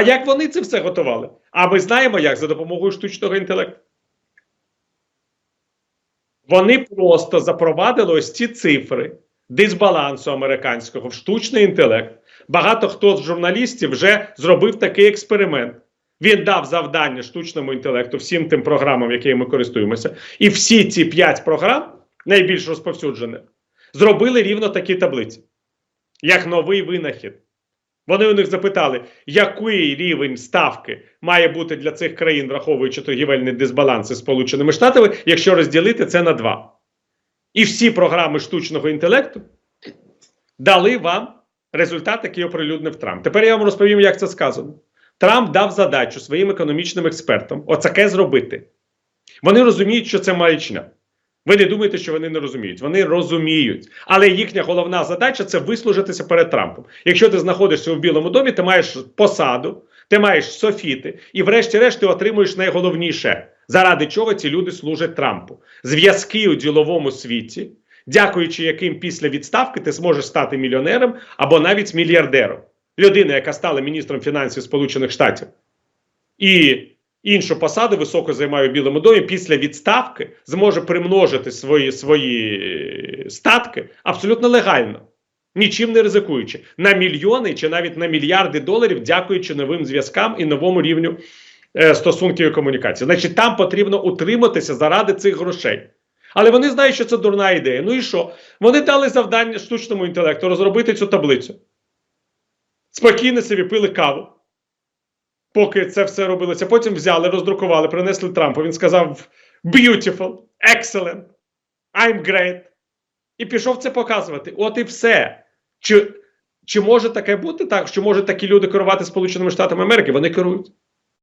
А як вони це все готували? А ми знаємо, як за допомогою штучного інтелекту. Вони просто запровадили ось ці цифри дисбалансу американського в штучний інтелект. Багато хто з журналістів вже зробив такий експеримент. Він дав завдання штучному інтелекту всім тим програмам, якими ми користуємося, і всі ці п'ять програм, найбільш розповсюджених, зробили рівно такі таблиці, як новий винахід. Вони у них запитали, який рівень ставки має бути для цих країн, враховуючи торгівельні дисбаланси з Сполученими Штатами, якщо розділити це на два. І всі програми штучного інтелекту дали вам результат, який оприлюднив Трамп. Тепер я вам розповім, як це сказано. Трамп дав задачу своїм економічним експертам оцаке зробити. Вони розуміють, що це маячня. Ви не думаєте, що вони не розуміють. Вони розуміють. Але їхня головна задача це вислужитися перед Трампом. Якщо ти знаходишся у Білому домі, ти маєш посаду, ти маєш софіти, і, врешті-решт, ти отримуєш найголовніше, заради чого ці люди служать Трампу. Зв'язки у діловому світі, дякуючи яким після відставки ти зможеш стати мільйонером або навіть мільярдером. Людина, яка стала міністром фінансів Сполучених Штатів, і іншу посаду високо займає у Білому домі, після відставки зможе примножити свої, свої статки абсолютно легально, нічим не ризикуючи на мільйони чи навіть на мільярди доларів, дякуючи новим зв'язкам і новому рівню е, стосунків і комунікації. Значить, там потрібно утриматися заради цих грошей. Але вони знають, що це дурна ідея. Ну і що? Вони дали завдання штучному інтелекту розробити цю таблицю. Спокійно собі пили каву поки це все робилося. Потім взяли, роздрукували, принесли Трампу. Він сказав: Beautiful, excellent, I'm great. І пішов це показувати. От і все. Чи, чи може таке бути так, що можуть такі люди керувати Сполученими Штатами Америки? Вони керують.